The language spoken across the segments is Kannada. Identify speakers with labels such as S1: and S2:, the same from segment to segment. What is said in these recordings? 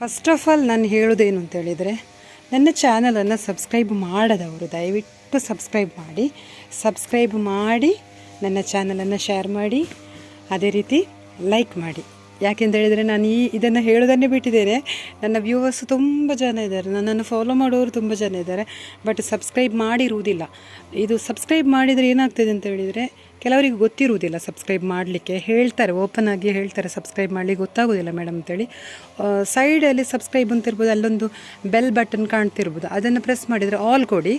S1: ಫಸ್ಟ್ ಆಫ್ ಆಲ್ ನಾನು ಹೇಳೋದೇನು ಅಂತ ಹೇಳಿದರೆ, ನನ್ನ ಚಾನಲನ್ನು ಸಬ್ಸ್ಕ್ರೈಬ್ ಮಾಡದವರು ದಯವಿಟ್ಟು ಸಬ್ಸ್ಕ್ರೈಬ್ ಮಾಡಿ ಸಬ್ಸ್ಕ್ರೈಬ್ ಮಾಡಿ, ನನ್ನ ಚಾನಲನ್ನು ಶೇರ್ ಮಾಡಿ, ಅದೇ ರೀತಿ ಲೈಕ್ ಮಾಡಿ. ಯಾಕೆಂತ ಹೇಳಿದರೆ ನಾನು ಈ ಇದನ್ನು ಹೇಳೋದನ್ನೇ ಬಿಟ್ಟಿದ್ದೇನೆ. ನನ್ನ ವ್ಯೂವರ್ಸ್ ತುಂಬ ಜನ ಇದ್ದಾರೆ. ನನ್ನನ್ನು ಫಾಲೋ ಮಾಡೋರು ತುಂಬ ಜನ ಇದ್ದಾರೆ. ಬಟ್ ಸಬ್ಸ್ಕ್ರೈಬ್ ಮಾಡಿರುವುದಿಲ್ಲ. ಇದು ಸಬ್ಸ್ಕ್ರೈಬ್ ಮಾಡಿದರೆ ಏನಾಗ್ತದೆ ಅಂತ ಹೇಳಿದರೆ ಕೆಲವರಿಗೆ ಗೊತ್ತಿರುವುದಿಲ್ಲ ಸಬ್ಸ್ಕ್ರೈಬ್ ಮಾಡಲಿಕ್ಕೆ. ಹೇಳ್ತಾರೆ ಓಪನ್ ಆಗಿ ಹೇಳ್ತಾರೆ ಸಬ್ಸ್ಕ್ರೈಬ್ ಮಾಡಲಿಕ್ಕೆ ಗೊತ್ತಾಗೋದಿಲ್ಲ ಮೇಡಮ್ ಅಂತೇಳಿ. ಸೈಡಲ್ಲಿ ಸಬ್ಸ್ಕ್ರೈಬ್ ಅಂತ ಇರ್ಬೋದು, ಅಲ್ಲೊಂದು ಬೆಲ್ ಬಟನ್ ಕಾಣ್ತಿರ್ಬೋದು. ಅದನ್ನು ಪ್ರೆಸ್ ಮಾಡಿದರೆ ಆಲ್ ಕೊಡಿ.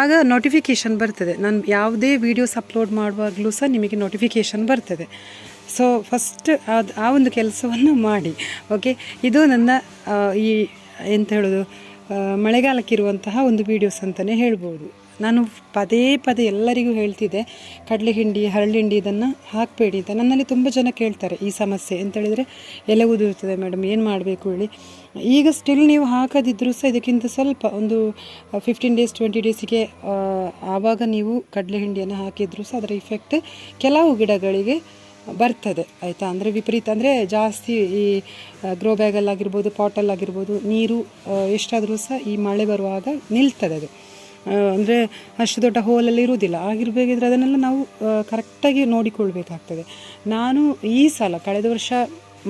S1: ಆಗ ನೋಟಿಫಿಕೇಷನ್ ಬರ್ತದೆ. ನಾನು ಯಾವುದೇ ವೀಡಿಯೋಸ್ ಅಪ್ಲೋಡ್ ಮಾಡುವಾಗಲೂ ಸಹ ನಿಮಗೆ ನೋಟಿಫಿಕೇಷನ್ ಬರ್ತದೆ. ಸೊ ಫಸ್ಟ್ ಅದು ಆ ಒಂದು ಕೆಲಸವನ್ನು ಮಾಡಿ. ಓಕೆ ಇದು ನನ್ನ ಈ, ಎಂತ ಹೇಳೋದು? ಮಳೆಗಾಲಕ್ಕಿರುವಂತಹ ಒಂದು ವೀಡಿಯೋಸ್ ಅಂತಲೇ ಹೇಳ್ಬೋದು. ನಾನು ಪದೇ ಪದೇ ಎಲ್ಲರಿಗೂ ಹೇಳ್ತಿದ್ದೆ, ಕಡಲೆ ಹಿಂಡಿ, ಹರಳಿ ಹಿಂಡಿ ಇದನ್ನು ಹಾಕಬೇಡಿ ಅಂತ. ನನ್ನಲ್ಲಿ ತುಂಬ ಜನ ಕೇಳ್ತಾರೆ ಈ ಸಮಸ್ಯೆ. ಅಂತ ಹೇಳಿದರೆ, ಎಲೆ ಉದುರ್ತದೆ ಮೇಡಮ್ ಏನು ಮಾಡಬೇಕು ಹೇಳಿ. ಈಗ ಸ್ಟಿಲ್ ನೀವು ಹಾಕದಿದ್ದರೂ ಸಹ ಇದಕ್ಕಿಂತ ಸ್ವಲ್ಪ ಒಂದು ಫಿಫ್ಟೀನ್ ಡೇಸ್ ಟ್ವೆಂಟಿ ಡೇಸಿಗೆ ಆವಾಗ ನೀವು ಕಡಲೆ ಹಿಂಡಿಯನ್ನು ಹಾಕಿದರೂ ಸಹ ಅದರ ಇಫೆಕ್ಟ್ ಕೆಲವು ಗಿಡಗಳಿಗೆ ಬರ್ತದೆ, ಆಯಿತಾ? ಅಂದರೆ ವಿಪರೀತ. ಅಂದರೆ ಜಾಸ್ತಿ ಈ ಗ್ರೋ ಬ್ಯಾಗಲ್ಲಾಗಿರ್ಬೋದು ಪಾಟಲ್ಲಾಗಿರ್ಬೋದು ನೀರು ಎಷ್ಟಾದರೂ ಸಹ ಈ ಮಳೆ ಬರುವಾಗ ನಿಲ್ತದೆ ಅದು. ಅಂದರೆ ಅಷ್ಟು ದೊಡ್ಡ ಹೋಲಲ್ಲಿ ಇರುವುದಿಲ್ಲ. ಆಗಿರಬೇಕಿದ್ರೆ ಅದನ್ನೆಲ್ಲ ನಾವು ಕರೆಕ್ಟಾಗಿ ನೋಡಿಕೊಳ್ಬೇಕಾಗ್ತದೆ. ನಾನು ಈ ಸಲ, ಕಳೆದ ವರ್ಷ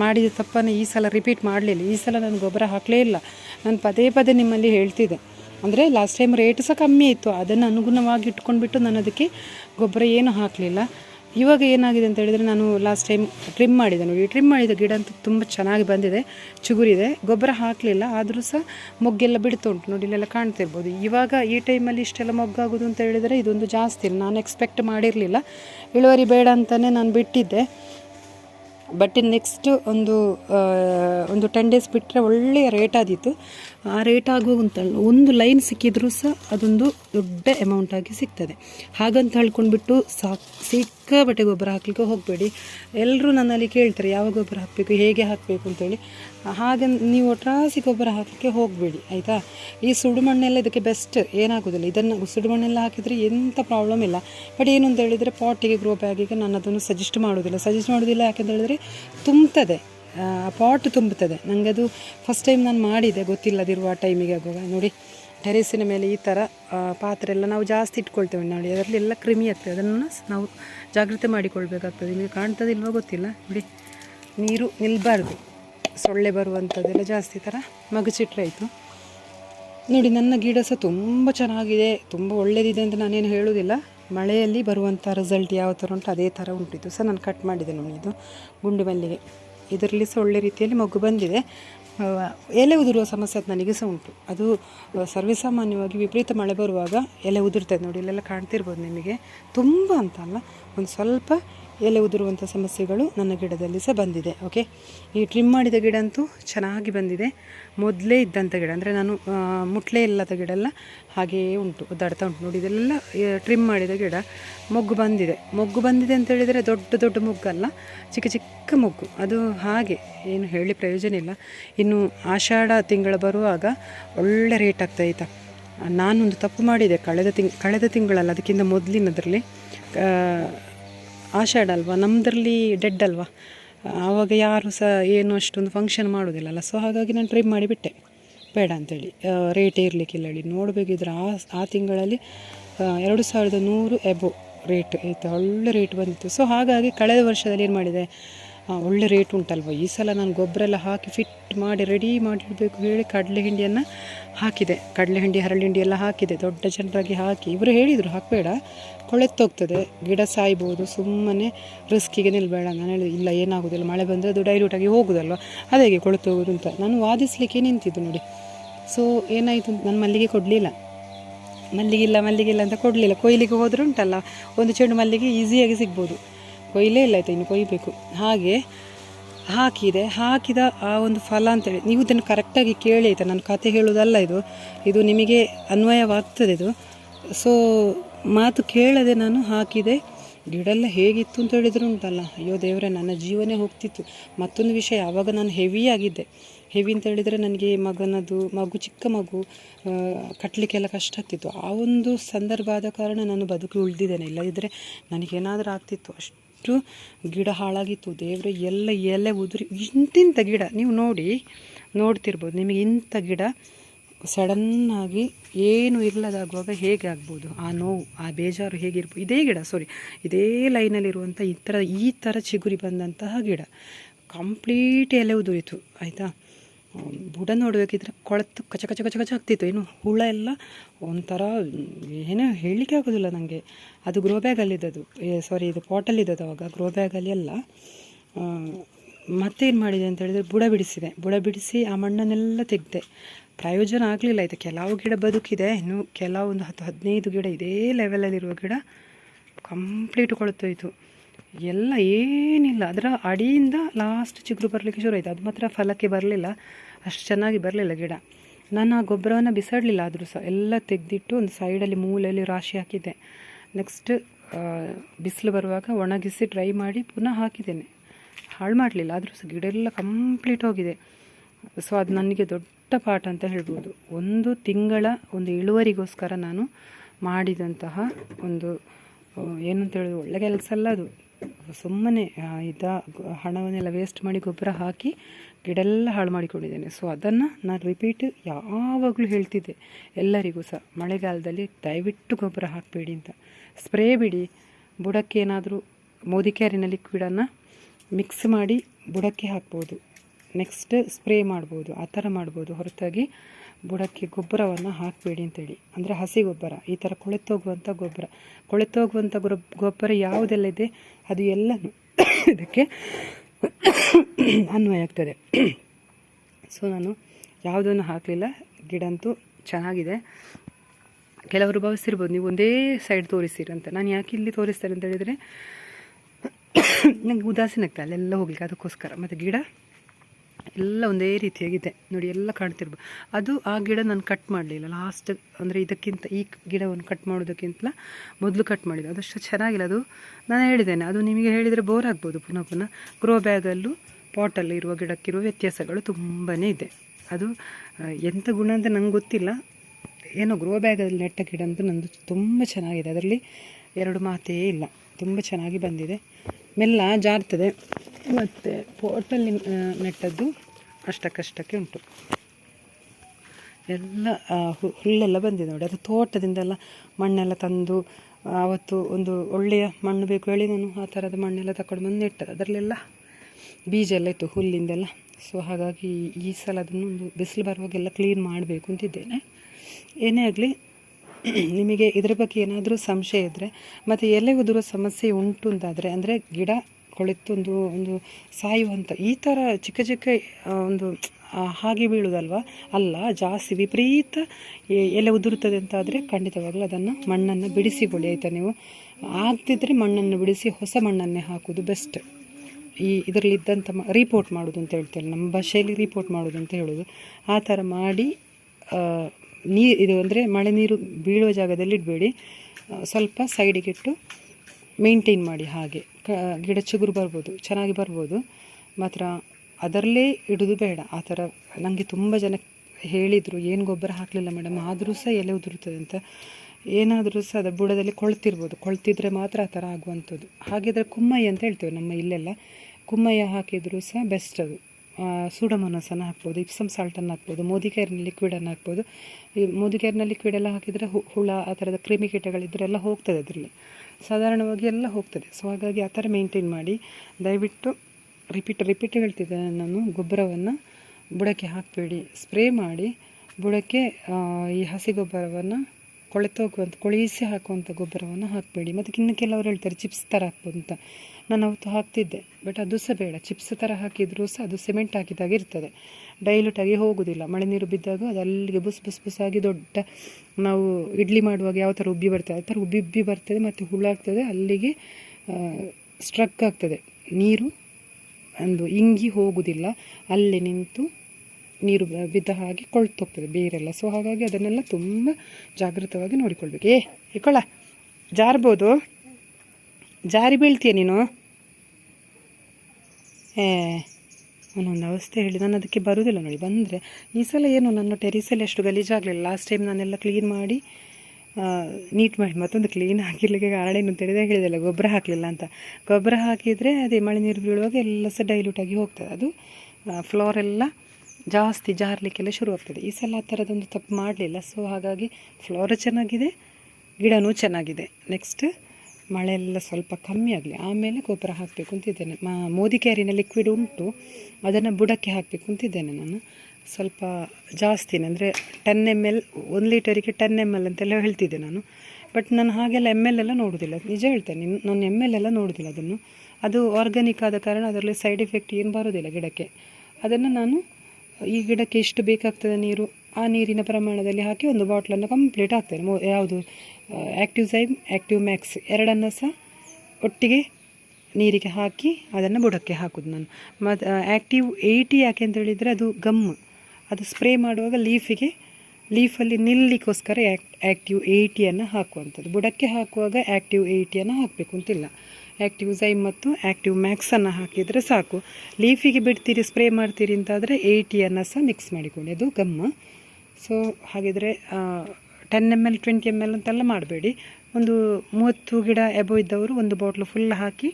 S1: ಮಾಡಿದ ತಪ್ಪನ್ನು ಈ ಸಲ ರಿಪೀಟ್ ಮಾಡಲಿಲ್ಲ. ಈ ಸಲ ನಾನು ಗೊಬ್ಬರ ಹಾಕಲೇ ಇಲ್ಲ. ನಾನು ಪದೇ ಪದೇ ನಿಮ್ಮಲ್ಲಿ ಹೇಳ್ತಿದ್ದೆ. ಅಂದರೆ ಲಾಸ್ಟ್ ಟೈಮ್ ರೇಟ್ ಸಹ ಕಮ್ಮಿ ಇತ್ತು. ಅದನ್ನು ಅನುಗುಣವಾಗಿ ಇಟ್ಕೊಂಡ್ಬಿಟ್ಟು ನಾನು ಅದಕ್ಕೆ ಗೊಬ್ಬರ ಏನು ಹಾಕಲಿಲ್ಲ. ಇವಾಗ ಏನಾಗಿದೆ ಅಂತ ಹೇಳಿದರೆ ನಾನು ಲಾಸ್ಟ್ ಟೈಮ್ ಟ್ರಿಮ್ ಮಾಡಿದೆ ನೋಡಿ. ಟ್ರಿಮ್ ಮಾಡಿದ ಗಿಡ ಅಂತೂ ತುಂಬ ಚೆನ್ನಾಗಿ ಬಂದಿದೆ, ಚಿಗುರಿದೆ. ಗೊಬ್ಬರ ಹಾಕಲಿಲ್ಲ, ಆದರೂ ಸಹ ಮೊಗ್ಗೆಲ್ಲ ಬಿಡ್ತಾ ಉಂಟು ನೋಡಿ, ಇಲ್ಲೆಲ್ಲ ಕಾಣ್ತಿರ್ಬೋದು. ಇವಾಗ ಈ ಟೈಮಲ್ಲಿ ಇಷ್ಟೆಲ್ಲ ಮೊಗ್ಗಾಗೋದು ಅಂತ ಹೇಳಿದರೆ ಇದೊಂದು ಜಾಸ್ತಿ ನಾನು ಎಕ್ಸ್ಪೆಕ್ಟ್ ಮಾಡಿರಲಿಲ್ಲ. ಇಳುವರಿ ಬೇಡ ಅಂತಲೇ ನಾನು ಬಿಟ್ಟಿದ್ದೆ. ಬಟ್ ನೆಕ್ಸ್ಟ್ ಒಂದು ಒಂದು ಟೆನ್ ಡೇಸ್ ಬಿಟ್ಟರೆ ಒಳ್ಳೆಯ ರೇಟ್ ಆದಿತ್ತು ಆ ರೇಟ್ ಆಗುವಂತ ಒಂದು ಲೈನ್ ಸಿಕ್ಕಿದ್ರೂ ಸಹ ಅದೊಂದು ದೊಡ್ಡ ಅಮೌಂಟ್ ಆಗಿ ಸಿಗ್ತದೆ. ಹಾಗಂತ ಹೇಳ್ಕೊಂಡ್ಬಿಟ್ಟು ಸಾಕ್ ಸಿಕ್ಕಾಬಟ್ಟೆ ಗೊಬ್ಬರ ಹಾಕಲಿಕ್ಕೆ ಹೋಗಬೇಡಿ. ಎಲ್ಲರೂ ನನ್ನಲ್ಲಿ ಕೇಳ್ತಾರೆ ಯಾವ ಗೊಬ್ಬರ ಹಾಕಬೇಕು, ಹೇಗೆ ಹಾಕಬೇಕು ಅಂತೇಳಿ. ಹಾಗೆ ನೀವು ಒಟ್ರಾಸಿ ಗೊಬ್ಬರ ಹಾಕಲಿಕ್ಕೆ ಹೋಗಬೇಡಿ, ಆಯಿತಾ? ಈ ಸುಡು ಮಣ್ಣೆಲ್ಲ ಇದಕ್ಕೆ ಬೆಸ್ಟ್ ಏನಾಗೋದಿಲ್ಲ. ಇದನ್ನು ಸುಡು ಮಣ್ಣೆಲ್ಲ ಹಾಕಿದರೆ ಎಂಥ ಪ್ರಾಬ್ಲಮ್ ಇಲ್ಲ. ಬಟ್ ಏನು ಅಂತ ಹೇಳಿದರೆ ಪಾಟಿಗೆ ಗ್ರೋ ಬ್ಯಾಗಿಗೆ ನಾನು ಅದನ್ನು ಸಜೆಸ್ಟ್ ಮಾಡೋದಿಲ್ಲ. ಸಜೆಸ್ಟ್ ಮಾಡೋದಿಲ್ಲ ಯಾಕೆಂತ ಹೇಳಿದರೆ ತುಂಬ್ತದೆ. ಪಾಟ್ ತುಂಬುತ್ತದೆ. ನನಗೆ ಅದು ಫಸ್ಟ್ ಟೈಮ್ ನಾನು ಮಾಡಿದೆ, ಗೊತ್ತಿಲ್ಲದಿರುವ ಟೈಮಿಗೆ ಆಗುವಾಗ. ನೋಡಿ ಟೆರೇಸಿನ ಮೇಲೆ ಈ ಥರ ಪಾತ್ರೆ ಎಲ್ಲ ನಾವು ಜಾಸ್ತಿ ಇಟ್ಕೊಳ್ತೇವೆ ನೋಡಿ. ಅದರಲ್ಲಿ ಎಲ್ಲ ಕ್ರಿಮಿ ಆಗ್ತದೆ. ಅದನ್ನು ನಾವು ಜಾಗ್ರತೆ ಮಾಡಿಕೊಳ್ಬೇಕಾಗ್ತದೆ. ನಿಮಗೆ ಕಾಣ್ತದೆ ಇಲ್ವೋ ಗೊತ್ತಿಲ್ಲ? ನೋಡಿ, ನೀರು ನಿಲ್ಬಾರ್ದು. ಸೊಳ್ಳೆ ಬರುವಂಥದ್ದೆಲ್ಲ ಜಾಸ್ತಿ ಥರ ಮಗುಚಿಟ್ರಾಯಿತು ನೋಡಿ, ನನ್ನ ಗಿಡ ಸಹ ತುಂಬ ಚೆನ್ನಾಗಿದೆ. ತುಂಬ ಒಳ್ಳೆಯದಿದೆ ಅಂತ ನಾನೇನು ಹೇಳೋದಿಲ್ಲ ಮಳೆಯಲ್ಲಿ ಬರುವಂಥ ರಿಸಲ್ಟ್ ಯಾವ ಥರ ಉಂಟು, ಅದೇ ಥರ ಉಂಟಿತ್ತು ಸಹ ನಾನು ಕಟ್ ಮಾಡಿದೆ ನೋಡಿ, ಇದು ಗುಂಡು ಮಲ್ಲಿಗೆ. ಇದರಲ್ಲಿ ಸಹ ಒಳ್ಳೆ ರೀತಿಯಲ್ಲಿ ಮಗು ಬಂದಿದೆ. ಎಲೆ ಉದುರುವ ಸಮಸ್ಯೆ ಅದು ನನಗೆ ಸಹ ಉಂಟು. ಅದು ಸರ್ವೇಸಾಮಾನ್ಯವಾಗಿ ವಿಪರೀತ ಮಳೆ ಬರುವಾಗ ಎಲೆ ಉದುರ್ತದೆ ನೋಡಿ, ಇಲ್ಲೆಲ್ಲ ಕಾಣ್ತಿರ್ಬೋದು ನಿಮಗೆ. ತುಂಬ ಅಂತಲ್ಲ ಒಂದು ಸ್ವಲ್ಪ ಎಲೆ ಉದುರುವಂಥ ಸಮಸ್ಯೆಗಳು ನನ್ನ ಗಿಡದಲ್ಲಿ ಸಹ ಬಂದಿದೆ ಓಕೆ ಈ ಟ್ರಿಮ್ ಮಾಡಿದ ಗಿಡ ಅಂತೂ ಚೆನ್ನಾಗಿ ಬಂದಿದೆ. ಮೊದಲೇ ಇದ್ದಂಥ ಗಿಡ, ಅಂದರೆ ನಾನು ಮುಟ್ಲೆ ಇಲ್ಲದ ಗಿಡ ಎಲ್ಲ ಹಾಗೆಯೇ ಉಂಟು ಒದ್ದಾಡ್ತಾ ಉಂಟು. ನೋಡಿ, ಇದೆಲ್ಲ ಟ್ರಿಮ್ ಮಾಡಿದ ಗಿಡ. ಮೊಗ್ಗು ಬಂದಿದೆ. ಮೊಗ್ಗು ಬಂದಿದೆ ಅಂತ ಹೇಳಿದರೆ ದೊಡ್ಡ ದೊಡ್ಡ ಮೊಗ್ಗಲ್ಲ, ಚಿಕ್ಕ ಚಿಕ್ಕ ಮೊಗ್ಗು. ಅದು ಹಾಗೆ, ಏನು ಹೇಳಿ ಪ್ರಯೋಜನ ಇಲ್ಲ. ಇನ್ನು ಆಷಾಢ ತಿಂಗಳು ಬರುವಾಗ ಒಳ್ಳೆ ರೇಟ್ ಆಗ್ತಾ ಆಯಿತಾ ನಾನೊಂದು ತಪ್ಪು ಮಾಡಿದೆ, ಕಳೆದ ತಿಂಗ್, ಕಳೆದ ತಿಂಗಳಲ್ಲ, ಅದಕ್ಕಿಂತ ಮೊದಲಿನದರಲ್ಲಿ ಆಷಾಢ ಅಲ್ವಾ? ನಮ್ಮದ್ರಲ್ಲಿ ಡೆಡ್ ಅಲ್ವಾ? ಆವಾಗ ಯಾರು ಸಹ ಏನು ಅಷ್ಟೊಂದು ಫಂಕ್ಷನ್ ಮಾಡೋದಿಲ್ಲಲ್ಲ. ಸೊ ಹಾಗಾಗಿ ನಾನು ಟ್ರೈ ಮಾಡಿಬಿಟ್ಟೆ. ಬೇಡ ಅಂತೇಳಿ. ರೇಟ್ ಇರಲಿಕ್ಕಿಲ್ಲ ಹೇಳಿ. ನೋಡಬೇಕಿದ್ರೆ ಆ ಆ ತಿಂಗಳಲ್ಲಿ ಎರಡು ಸಾವಿರದ ನೂರು ಎಬೋ ರೇಟ್ ಇತ್ತು ಒಳ್ಳೆ ರೇಟ್ ಬಂದಿತ್ತು. ಸೊ ಹಾಗಾಗಿ ಕಳೆದ ವರ್ಷದಲ್ಲಿ ಏನು ಮಾಡಿದೆ? ಒಳ್ಳೆ ರೇಟ್ ಉಂಟಲ್ವ? ಈ ಸಲ ನಾನು ಗೊಬ್ಬರ ಎಲ್ಲ ಹಾಕಿ ಫಿಟ್ ಮಾಡಿ ರೆಡಿ ಮಾಡಿಡಬೇಕು ಹೇಳಿ ಕಡಲೆ ಹಿಂಡಿಯನ್ನು ಹಾಕಿದೆ. ಕಡಲೆ ಹಿಂಡಿ, ಹರಳಿ ಹಿಂಡಿ ಎಲ್ಲ ಹಾಕಿದೆ. ದೊಡ್ಡ ಜನರಾಗಿ ಹಾಕಿ. ಇವರು ಹೇಳಿದರು, ಹಾಕಬೇಡ. ಕೊಳೆತೋಗ್ತದೆ ಗಿಡ ಸಾಯ್ಬೋದು. ಸುಮ್ಮನೆ ರಿಸ್ಕಿಗೆ ನಿಲ್ಬೇಡ. ನಾನು ಹೇಳಿದೆ, ಇಲ್ಲ, ಏನಾಗೋದಿಲ್ಲ. ಮಳೆ ಬಂದರೆ ಅದು ಡೈಲ್ಯೂಟಾಗಿ ಹೋಗೋದಲ್ವ? ಅದೇ ಕೊಳೆತೋಗೋದು ಅಂತ. ನಾನು ವಾದಿಸ್ಲಿಕ್ಕೆ ನಿಂತಿದ್ದು ನೋಡಿ. ಸೊ ಏನಾಯಿತು? ನಾನು ಮಲ್ಲಿಗೆ ಕೊಡಲಿಲ್ಲ. ಮಲ್ಲಿಗೆ ಇಲ್ಲ ಅಂತ ಕೊಡಲಿಲ್ಲ. ಕೊಯ್ಲಿಗೆ ಹೋದ್ರೆ ಉಂಟಲ್ಲ. ಒಂದು ಚೆಂಡು ಮಲ್ಲಿಗೆ ಈಸಿಯಾಗಿ ಸಿಗ್ಬೋದು. ಕೊಯ್ಲೇ ಇಲ್ಲ ಆಯ್ತು ಇನ್ನು ಕೊಯ್ಬೇಕು. ಹಾಗೆ ಹಾಕಿದೆ. ಹಾಕಿದ ಆ ಒಂದು ಫಲ ಅಂತೇಳಿ ನೀವು ಇದನ್ನು ಕರೆಕ್ಟಾಗಿ ಕೇಳಿ ಆಯಿತಾ? ನಾನು ಕತೆ ಹೇಳೋದಲ್ಲ ಇದು. ಇದು ನಿಮಗೆ ಅನ್ವಯವಾಗ್ತದೆ ಇದು. ಸೊ ಮಾತು ಕೇಳದೆ ನಾನು ಹಾಕಿದೆ. ಗಿಡ ಎಲ್ಲ ಹೇಗಿತ್ತು ಅಂತ ಹೇಳಿದ್ರು ಉಂಟಲ್ಲ. ಅಯ್ಯೋ ದೇವರೇ, ನನ್ನ ಜೀವನೇ ಹೋಗ್ತಿತ್ತು. ಮತ್ತೊಂದು ವಿಷಯ ಆವಾಗ ನಾನು ಹೆವಿ ಆಗಿದ್ದೆ. ಹೆವಿ ಅಂತ ಹೇಳಿದರೆ ನನಗೆ ಮಗನದು, ಮಗು, ಚಿಕ್ಕ ಮಗು ಕಟ್ಟಲಿಕ್ಕೆಲ್ಲ ಕಷ್ಟ ಆಗ್ತಿತ್ತು. ಆ ಒಂದು ಸಂದರ್ಭ ಆದ ಕಾರಣ ನಾನು ಬದುಕು ಉಳಿದಿದ್ದೇನೆ. ಇಲ್ಲದಿದ್ದರೆ ನನಗೇನಾದರೂ ಆಗ್ತಿತ್ತು. ಅಷ್ಟು ಎಷ್ಟು ಗಿಡ ಹಾಳಾಗಿತ್ತು, ದೇವರು, ಎಲ್ಲ ಎಲೆ ಉದುರಿ ಇಂತಿಂಥ ಗಿಡ, ನೀವು ನೋಡಿ, ನೋಡ್ತಿರ್ಬೋದು, ನಿಮಗೆ ಇಂಥ ಗಿಡ ಸಡನ್ನಾಗಿ ಏನು ಇಲ್ಲದಾಗುವಾಗ ಹೇಗೆ ಆಗ್ಬೋದು? ಆ ನೋವು, ಆ ಬೇಜಾರು ಹೇಗಿರ್ಬೋದು? ಇದೇ ಗಿಡ ಸಾರಿ ಇದೇ ಲೈನಲ್ಲಿರುವಂಥ ಈ ಥರ ಈ ಥರ ಚಿಗುರಿ ಬಂದಂತಹ ಗಿಡ. ಕಂಪ್ಲೀಟ್ ಎಲೆ ಉದುರಿತು, ಆಯಿತಾ? ಬುಡ ನೋಡಬೇಕಿದ್ರೆ ಕೊಳೆತು ಕಚ ಕಚ ಕಚ ಕಚ ಆಗ್ತಿತ್ತು. ಏನು ಹುಳ ಎಲ್ಲ ಒಂಥರ ಏನೋ ಹೇಳಲಿಕ್ಕೆ ಆಗೋದಿಲ್ಲ ನನಗೆ ಅದು ಗ್ರೋ ಬ್ಯಾಗಲ್ಲಿದ್ದದು ಸಾರಿ ಇದು ಪಾಟಲ್ಲಿದ್ದದು ಅವಾಗ. ಗ್ರೋ ಬ್ಯಾಗಲ್ಲಿ ಎಲ್ಲ ಮತ್ತೇನು ಮಾಡಿದೆ ಅಂತ ಹೇಳಿದರೆ ಬುಡ ಬಿಡಿಸಿದೆ. ಬುಡ ಬಿಡಿಸಿ ಆ ಮಣ್ಣನ್ನೆಲ್ಲ ತೆಗೆದೆ. ಪ್ರಯೋಜನ ಆಗಲಿಲ್ಲ ಇದು ಕೆಲವು ಗಿಡ ಬದುಕಿದೆ. ಇನ್ನು ಕೆಲವೊಂದು ಹತ್ತು ಹದಿನೈದು ಗಿಡ ಇದೇ ಲೆವೆಲಲ್ಲಿರುವ ಗಿಡ ಕಂಪ್ಲೀಟ್ ಕೊಳ್ತೋಯ್ತು. ಎಲ್ಲ ಏನಿಲ್ಲ. ಅದರ ಅಡಿಯಿಂದ ಲಾಸ್ಟ್ ಚಿಗುರು ಬರಲಿಕ್ಕೆ ಶುರು ಆಯಿತು ಅದು ಮಾತ್ರ ಫಲಕ್ಕೆ ಬರಲಿಲ್ಲ. ಅಷ್ಟು ಚೆನ್ನಾಗಿ ಬರಲಿಲ್ಲ ಗಿಡ. ನಾನು ಆ ಗೊಬ್ಬರವನ್ನು ಬಿಸಾಡಲಿಲ್ಲ ಆದರೂ ಸಹ. ಎಲ್ಲ ತೆಗೆದಿಟ್ಟು ಒಂದು ಸೈಡಲ್ಲಿ ಮೂಲೆಯಲ್ಲಿ ರಾಶಿ ಹಾಕಿದ್ದೆ. ನೆಕ್ಸ್ಟ್ ಬಿಸಿಲು ಬರುವಾಗ ಒಣಗಿಸಿ ಡ್ರೈ ಮಾಡಿ ಪುನಃ ಹಾಕಿದ್ದೇನೆ. ಹಾಳು ಮಾಡಲಿಲ್ಲ, ಆದರೂ ಸಹ ಗಿಡ ಎಲ್ಲ ಕಂಪ್ಲೀಟ್ ಹೋಗಿದೆ. ಸೊ ಅದು ನನಗೆ ದೊಡ್ಡ ಪಾಠ ಅಂತ ಹೇಳ್ಬೋದು. ಒಂದು ತಿಂಗಳ, ಒಂದು ಇಳುವರಿಗೋಸ್ಕರ ನಾನು ಮಾಡಿದಂತಹ ಒಂದು ಏನಂತ ಹೇಳಿದ್ರು ಒಳ್ಳೆ ಕೆಲಸ ಅಲ್ಲ ಅದು. ಸುಮ್ಮನೆ ಇದ ಹಣವನ್ನೆಲ್ಲ ವೇಸ್ಟ್ ಮಾಡಿ ಗೊಬ್ಬರ ಹಾಕಿ ಗಿಡ ಎಲ್ಲ ಹಾಳು ಮಾಡಿಕೊಂಡಿದ್ದೇನೆ. ಸೊ ಅದನ್ನು ನಾನು ರಿಪೀಟ್ ಯಾವಾಗಲೂ ಹೇಳ್ತಿದ್ದೆ ಎಲ್ಲರಿಗೂ ಸಹ. ಮಳೆಗಾಲದಲ್ಲಿ ದಯವಿಟ್ಟು ಗೊಬ್ಬರ ಹಾಕಬೇಡಿ ಅಂತ. ಸ್ಪ್ರೇ ಬಿಡಿ. ಬುಡಕ್ಕೆ ಏನಾದರೂ ಮೋದಿಕ್ಯಾರಿನ ಲಿಕ್ವಿಡನ್ನು ಮಿಕ್ಸ್ ಮಾಡಿ ಬುಡಕ್ಕೆ ಹಾಕ್ಬೋದು. ನೆಕ್ಸ್ಟ್ ಸ್ಪ್ರೇ ಮಾಡ್ಬೋದು. ಆ ಥರ ಮಾಡ್ಬೋದು. ಹೊರತಾಗಿ ಬುಡಕ್ಕೆ ಗೊಬ್ಬರವನ್ನು ಹಾಕಬೇಡಿ ಅಂತೇಳಿ. ಅಂದರೆ ಹಸಿ ಗೊಬ್ಬರ, ಈ ಥರ ಕೊಳೆತೋಗುವಂಥ ಗೊಬ್ಬರ. ಕೊಳೆತೋಗುವಂಥ ಗೊಬ್ಬ ಗೊಬ್ಬರ ಯಾವುದೆಲ್ಲ ಇದೆ ಅದು ಎಲ್ಲನೂ ಇದಕ್ಕೆ ಅನ್ವಯ ಆಗ್ತದೆ. ಸೊ ನಾನು ಯಾವುದನ್ನು ಹಾಕಲಿಲ್ಲ. ಗಿಡ ಅಂತೂ ಚೆನ್ನಾಗಿದೆ. ಕೆಲವರು ಭಾವಿಸಿರ್ಬೋದು ನೀವು ಒಂದೇ ಸೈಡ್ ತೋರಿಸ್ತೀರಿ ಅಂತ. ನಾನು ಯಾಕೆ ಇಲ್ಲಿ ತೋರಿಸ್ತಾರೆ ಅಂತ ಹೇಳಿದರೆ ನನಗೆ ಉದಾಸೀನ ಆಗ್ತದೆ, ಅಲ್ಲೆಲ್ಲ ಹೋಗ್ಲಿಕ್ಕೆ ಅದಕ್ಕೋಸ್ಕರ. ಮತ್ತು ಗಿಡ? ಎಲ್ಲ ಒಂದೇ ರೀತಿಯಾಗಿದೆ. ನೋಡಿ, ಎಲ್ಲ ಕಾಣ್ತಿರ್ಬೋದು ಅದು ಆ ಗಿಡ ನಾನು ಕಟ್ ಮಾಡಲಿಲ್ಲ. ಲಾಸ್ಟ್ ಅಂದರೆ ಇದಕ್ಕಿಂತ ಈ ಗಿಡವನ್ನು ಕಟ್ ಮಾಡೋದಕ್ಕಿಂತ ಮೊದಲು ಕಟ್ ಮಾಡಿದೆ ಅದಷ್ಟು ಚೆನ್ನಾಗಿಲ್ಲ. ಅದು ನಾನು ಹೇಳಿದ್ದೇನೆ. ಅದು ನಿಮಗೆ ಹೇಳಿದರೆ ಬೋರ್ ಆಗ್ಬೋದು ಪುನಃ ಪುನಃ. ಗ್ರೋ ಬ್ಯಾಗಲ್ಲೂ ಪಾಟಲ್ಲಿ ಇರುವ ಗಿಡಕ್ಕಿರುವ ವ್ಯತ್ಯಾಸಗಳು ತುಂಬಾ ಇದೆ. ಅದು ಎಂಥ ಗುಣ ಅಂತ ನಂಗೆ ಗೊತ್ತಿಲ್ಲ. ಏನೋ ಗ್ರೋ ಬ್ಯಾಗಲ್ಲಿ ನೆಟ್ಟ ಗಿಡ ಅಂತೂ ನಂದು ತುಂಬ ಚೆನ್ನಾಗಿದೆ. ಅದರಲ್ಲಿ ಎರಡು ಮಾತೇ ಇಲ್ಲ. ತುಂಬ ಚೆನ್ನಾಗಿ ಬಂದಿದೆ. ಮೆಲ್ಲ ಜಾರ್ತದೆ. ಮತ್ತು ಪೋಟಲ್ಲಿ ನೆಟ್ಟದ್ದು ಅಷ್ಟಕ್ಕಷ್ಟಕ್ಕೆ ಉಂಟು. ಎಲ್ಲ ಹುಲ್ಲೆಲ್ಲ ಬಂದಿದೆ ನೋಡಿ. ಅದು ತೋಟದಿಂದೆಲ್ಲ ಮಣ್ಣೆಲ್ಲ ತಂದು ಆವತ್ತು ಒಂದು ಒಳ್ಳೆಯ ಮಣ್ಣು ಬೇಕು ಹೇಳಿ ನಾನು ಆ ಥರದ ಮಣ್ಣೆಲ್ಲ ತಗೊಂಡು ಬಂದು ನೆಟ್ಟ ಅದರಲ್ಲೆಲ್ಲ ಬೀಜ ಎಲ್ಲ ಇತ್ತು ಹುಲ್ಲಿಂದೆಲ್ಲ. ಸೊ ಹಾಗಾಗಿ ಈ ಸಲ ಅದನ್ನು ಒಂದು ಬಿಸಿಲು ಬರುವಾಗೆಲ್ಲ ಕ್ಲೀನ್ ಮಾಡಬೇಕು ಅಂತಿದ್ದೇನೆ ಏನೇ ಆಗಲಿ, ನಿಮಗೆ ಇದರ ಬಗ್ಗೆ ಏನಾದರೂ ಸಂಶಯ ಇದ್ದರೆ ಮತ್ತು ಎಲೆ ಉದುರೋ ಸಮಸ್ಯೆ ಉಂಟು ಅಂತಾದರೆ, ಅಂದರೆ ಗಿಡ ಕೊಳೆತು ಒಂದು ಸಾಯುವಂಥ ಈ ಥರ ಚಿಕ್ಕ ಚಿಕ್ಕ ಒಂದು ಹಾಗೆ ಬೀಳುವುದಲ್ವ ಅಲ್ಲ, ಜಾಸ್ತಿ ವಿಪರೀತ ಎಲೆ ಉದುರುತ್ತದೆ ಅಂತಾದರೆ ಖಂಡಿತವಾಗ್ಲೂ ಅದನ್ನು ಮಣ್ಣನ್ನು ಬಿಡಿಸಿಕೊಳ್ಳಿ, ಆಯಿತಾ ನೀವು? ಆಗ್ತಿದ್ರೆ ಮಣ್ಣನ್ನು ಬಿಡಿಸಿ ಹೊಸ ಮಣ್ಣನ್ನೇ ಹಾಕೋದು ಬೆಸ್ಟ್ ಈ ಇದರಲ್ಲಿದ್ದಂಥ ಮ ರಿಪೋರ್ಟ್ ಮಾಡೋದು ಅಂತ ಹೇಳ್ತೇವೆ ನಮ್ಮ ಭಾಷೆಯಲ್ಲಿ ರಿಪೋರ್ಟ್ ಮಾಡೋದು ಅಂತ ಹೇಳೋದು ಆ ಥರ ಮಾಡಿ ನೀರು ಇದು ಅಂದರೆ ಮಳೆ ನೀರು ಬೀಳುವ ಜಾಗದಲ್ಲಿ ಇಡಬೇಡಿ. ಸ್ವಲ್ಪ ಸೈಡಿಗಿಟ್ಟು ಮೇಂಟೈನ್ ಮಾಡಿ ಹಾಗೆ. ಗಿಡ ಚಿಗುರು ಬರ್ಬೋದು, ಚೆನ್ನಾಗಿ ಬರ್ಬೋದು. ಮಾತ್ರ ಅದರಲ್ಲೇ ಇಡೋದು ಬೇಡ. ಆ ಥರ ನನಗೆ ತುಂಬ ಜನ ಹೇಳಿದರು, ಏನು ಗೊಬ್ಬರ ಹಾಕಲಿಲ್ಲ ಮೇಡಮ್ ಆದರೂ ಸಹ ಎಲೆ ಉದುರುತ್ತದೆ ಅಂತ. ಏನಾದರೂ ಸಹ ಅದು ಬುಡದಲ್ಲಿ ಕೊಳ್ತಿರ್ಬೋದು. ಕೊಳ್ತಿದ್ರೆ ಮಾತ್ರ ಆ ಥರ ಆಗುವಂಥದ್ದು. ಹಾಗಿದ್ರೆ ಕುಮ್ಮಯ್ಯ ಅಂತ ಹೇಳ್ತೇವೆ ನಮ್ಮ ಇಲ್ಲೆಲ್ಲ. ಕುಮ್ಮಯ್ಯ ಹಾಕಿದರೂ ಸಹ ಬೆಸ್ಟ್ ಅದು. ಸೂಡಮೋನಸನ್ನು ಹಾಕ್ಬೋದು ಇಪ್ಸಮ್ ಸಾಲ್ಟನ್ನು ಹಾಕ್ಬೋದು ಮೋದಿಕೇರಿನ ಲಿಕ್ವಿಡನ್ನು ಹಾಕ್ಬೋದು. ಈ ಮೋದಿಕೇರಿನ ಲಿಕ್ವಿಡೆಲ್ಲ ಹಾಕಿದರೆ ಹುಳ, ಆ ಥರದ ಕ್ರಿಮಿಕೀಟಗಳಿದ್ದರೆಲ್ಲ ಹೋಗ್ತದೆ ಅದರಲ್ಲಿ. ಸಾಧಾರಣವಾಗಿ ಎಲ್ಲ ಹೋಗ್ತದೆ. ಸೊ ಹಾಗಾಗಿ ಆ ಥರ ಮೇಂಟೈನ್ ಮಾಡಿ. ದಯವಿಟ್ಟು ರಿಪೀಟ್ ರಿಪೀಟ್ ಹೇಳ್ತಿದ್ದೇನೆ ನಾನು, ಗೊಬ್ಬರವನ್ನು ಬುಡಕ್ಕೆ ಹಾಕಬೇಡಿ. ಸ್ಪ್ರೇ ಮಾಡಿ ಬುಡಕ್ಕೆ ಈ ಹಸಿ ಗೊಬ್ಬರವನ್ನು ಕೊಳೆತೋಗುವಂಥ ಕೊಳೆಯಿಸಿ ಹಾಕುವಂಥ ಗೊಬ್ಬರವನ್ನು ಹಾಕಬೇಡಿ. ಮತ್ತು ಇನ್ನು ಕೆಲವರು ಹೇಳ್ತಾರೆ, ಚಿಪ್ಸ್ ಥರ ಹಾಕ್ಬೋದು ಅಂತ. ನಾನು ಅವತ್ತು ಹಾಕ್ತಿದ್ದೆ ಬಟ್ ಅದು ಸಹ ಬೇಡ. ಚಿಪ್ಸ್ ಥರ ಹಾಕಿದರೂ ಸಹ ಅದು ಸಿಮೆಂಟ್ ಹಾಕಿದಾಗ ಇರ್ತದೆ. ಡೈಲ್ಯೂಟ್ ಆಗಿ ಹೋಗೋದಿಲ್ಲ. ಮಳೆ ನೀರು ಬಿದ್ದಾಗ ಅದು ಅಲ್ಲಿಗೆ ಬುಸ್ ಬುಸ್ ಬುಸ್ಸಾಗಿ ದೊಡ್ಡ ನಾವು ಇಡ್ಲಿ ಮಾಡುವಾಗ ಯಾವ ಥರ ಉಬ್ಬಿ ಬರ್ತದೆ, ಆ ಥರ ಉಬ್ಬಿ ಉಬ್ಬಿ ಬರ್ತದೆ, ಮತ್ತು ಹುಳಾಗ್ತದೆ ಅಲ್ಲಿಗೆ ಸ್ಟ್ರಕ್ ಆಗ್ತದೆ. ನೀರು ಒಂದು ಇಂಗಿ ಹೋಗುವುದಿಲ್ಲ ಅಲ್ಲಿ ನಿಂತು ನೀರು ಬಿದ್ದ ಹಾಗೆ ಕೊಳ್ತೋಗ್ತದೆ, ಬೇರೆಲ್ಲ. ಸೊ ಹಾಗಾಗಿ ಅದನ್ನೆಲ್ಲ ತುಂಬ ಜಾಗೃತವಾಗಿ ನೋಡಿಕೊಳ್ಬೇಕು. ಏ ಇಕೊಳ್ಳ ಜಾರ್ಬೋದು? ಜಾರಿ ಬೀಳ್ತೀಯ ನೀನು? ಏ, ಒಂದೊಂದು ಅವಸ್ಥೆ ಹೇಳಿ. ನಾನು ಅದಕ್ಕೆ ಬರುವುದಿಲ್ಲ ನೋಡಿ. ಬಂದರೆ ಈ ಸಲ ಏನು ನನ್ನ ಟೆರಿಸಲ್ಲಿ ಅಷ್ಟು ಗಲೀಜಾಗಲಿಲ್ಲ. ಲಾಸ್ಟ್ ಟೈಮ್ ನಾನೆಲ್ಲ ಕ್ಲೀನ್ ಮಾಡಿ ನೀಟ್ ಮಾಡಿ ಮತ್ತೊಂದು ಕ್ಲೀನ್ ಆಗಿರ್ಲಿಕ್ಕೆ ಕಾರಣ ಏನು ತಿಳಿದೇ ಹೇಳಿದೆಲ್ಲ ಗೊಬ್ಬರ ಹಾಕಲಿಲ್ಲ ಅಂತ. ಗೊಬ್ಬರ ಹಾಕಿದರೆ ಅದೇ ಮಳೆ ನೀರು ಬೀಳುವಾಗ ಎಲ್ಲ ಸಹ ಡೈಲ್ಯೂಟ್ ಆಗಿ ಹೋಗ್ತದೆ. ಅದು ಫ್ಲೋರ್ ಎಲ್ಲ ಜಾಸ್ತಿ ಜಾರಲಿಕ್ಕೆಲ್ಲ ಶುರು ಆಗ್ತದೆ ಈ ಸಲ ಆ ಥರದೊಂದು ತಪ್ಪು ಮಾಡಲಿಲ್ಲ. ಸೊ ಹಾಗಾಗಿ ಫ್ಲೋರ ಚೆನ್ನಾಗಿದೆ, ಗಿಡನೂ ಚೆನ್ನಾಗಿದೆ. ನೆಕ್ಸ್ಟ್ ಮಳೆ ಎಲ್ಲ ಸ್ವಲ್ಪ ಕಮ್ಮಿ ಆಗಲಿ. ಆಮೇಲೆ ಗೊಬ್ಬರ ಹಾಕಬೇಕು ಅಂತಿದ್ದೇನೆ ಮಾ, ಮೋದಿ ಕ್ಯಾರಿನ ಲಿಕ್ವಿಡ್ ಉಂಟು. ಅದನ್ನು ಬುಡಕ್ಕೆ ಹಾಕಬೇಕು ಅಂತಿದ್ದೇನೆ ನಾನು. ಸ್ವಲ್ಪ ಜಾಸ್ತಿ ಅಂದರೆ ಟೆನ್ ಎಂ ಎಲ್ ಒಂದು ಲೀಟರಿಗೆ ಟೆನ್ ಎಂ ಎಲ್ ಅಂತೆಲ್ಲ ಹೇಳ್ತಿದ್ದೆ ನಾನು. ಬಟ್ ನಾನು ಹಾಗೆಲ್ಲ ಎಂ ಎಲ್ ಎಲ್ಲ ನೋಡೋದಿಲ್ಲ. ನಿಜ ಹೇಳ್ತೇನೆ, ನಾನು ಎಂ ಎಲ್ ಎಲ್ಲ ನೋಡೋದಿಲ್ಲ ಅದನ್ನು. ಅದು ಆರ್ಗ್ಯಾನಿಕ್ ಆದ ಕಾರಣ ಅದರಲ್ಲಿ ಸೈಡ್ ಎಫೆಕ್ಟ್ ಏನು ಬರೋದಿಲ್ಲ ಗಿಡಕ್ಕೆ. ಅದನ್ನು ನಾನು ಈ ಗಿಡಕ್ಕೆ ಎಷ್ಟು ಬೇಕಾಗ್ತದೆ ನೀರು? ಆ ನೀರಿನ ಪ್ರಮಾಣದಲ್ಲಿ ಹಾಕಿ ಒಂದು ಬಾಟ್ಲನ್ನು ಕಂಪ್ಲೀಟ್ ಹಾಕ್ತೇನೆ. ಮೊ ಯಾವುದು? ಆ್ಯಕ್ಟಿವ್ ಸೈಮ್ ಆ್ಯಕ್ಟಿವ್ ಮ್ಯಾಕ್ಸ್ ಎರಡನ್ನು ಸಹ ಒಟ್ಟಿಗೆ ನೀರಿಗೆ ಹಾಕಿ ಅದನ್ನು ಬುಡಕ್ಕೆ ಹಾಕೋದು ನಾನು. ಮತ್ತು ಆ್ಯಕ್ಟಿವ್ ಏಯ್ಟಿ ಯಾಕೆ ಅಂತ ಹೇಳಿದರೆ ಅದು ಗಮ್. ಅದು ಸ್ಪ್ರೇ ಮಾಡುವಾಗ ಲೀಫಿಗೆ, ಲೀಫಲ್ಲಿ ನಿಲ್ಲಿಕ್ಕೋಸ್ಕರ ಆ್ಯಕ್ಟ್ ಆ್ಯಕ್ಟಿವ್ ಏಯ್ಟಿಯನ್ನು ಹಾಕುವಂಥದ್ದು. ಬುಡಕ್ಕೆ ಹಾಕುವಾಗ ಆ್ಯಕ್ಟಿವ್ ಏಯ್ಟಿಯನ್ನು ಹಾಕಬೇಕು ಅಂತಿಲ್ಲ. ಆ್ಯಕ್ಟಿವ್ ಝೈಮ್ ಮತ್ತು ಆ್ಯಕ್ಟಿವ್ ಮ್ಯಾಕ್ಸನ್ನು ಹಾಕಿದರೆ ಸಾಕು. ಲೀಫಿಗೆ ಬಿಡ್ತೀರಿ ಸ್ಪ್ರೇ ಮಾಡ್ತೀರಿ ಅಂತಾದರೆ ಏಯ್ಟಿಯನ್ನು ಸಹ ಮಿಕ್ಸ್ ಮಾಡಿಕೊಳ್ಳಿ. ಅದು ಗಮ್ಮ. ಸೊ ಹಾಗಿದ್ರೆ ten M L twenty M L ಅಂತೆಲ್ಲ ಮಾಡಬೇಡಿ. ಒಂದು ಮೂವತ್ತು ಗಿಡ ಎಬೋ ಇದ್ದವರು ಒಂದು ಬಾಟ್ಲು ಫುಲ್ ಹಾಕಿ,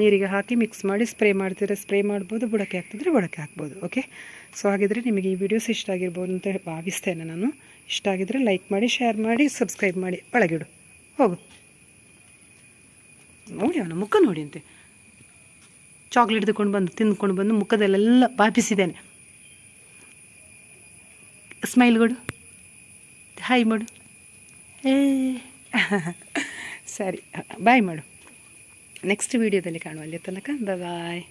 S1: ನೀರಿಗೆ ಹಾಕಿ ಮಿಕ್ಸ್ ಮಾಡಿ ಸ್ಪ್ರೇ ಮಾಡ್ತಿದ್ರೆ ಸ್ಪ್ರೇ ಮಾಡ್ಬೋದು, ಬುಡಕ್ಕೆ ಹಾಕ್ತಿದ್ರೆ ಬುಡಕ್ಕೆ ಹಾಕ್ಬೋದು ಓಕೆ ಸೊ ಹಾಗಿದ್ರೆ ನಿಮಗೆ ಈ ವಿಡಿಯೋಸ್ ಇಷ್ಟ ಆಗಿರ್ಬೋದು ಅಂತ ಭಾವಿಸ್ತೇನೆ ನಾನು. ಇಷ್ಟ ಆಗಿದ್ರೆ ಲೈಕ್ ಮಾಡಿ ಶೇರ್ ಮಾಡಿ ಸಬ್ಸ್ಕ್ರೈಬ್ ಮಾಡಿ ಒಳಗಿಡು ಹೋಗು. ನೋಡಿ ಅವನ ಮುಖ ನೋಡಿ ಅಂತೆ. ಚಾಕ್ಲೇಟ್ ತಗೊಂಡು ಬಂದು, ತಿಂದ್ಕೊಂಡು ಬಂದು ಮುಖದಲ್ಲೆಲ್ಲ ಬಾಪಿಸಿದ್ದೇನೆ ಸ್ಮೈಲ್ ಕೊಡು. ಹಾಯ್ ಮಾಡು. ಏ. ಸರಿ ಬಾಯ್ ಮಾಡು. ನೆಕ್ಸ್ಟ್ ವೀಡಿಯೋದಲ್ಲಿ ಕಾಣುವ ಅಲ್ಲಿ ತನಕ ಬಾಯ್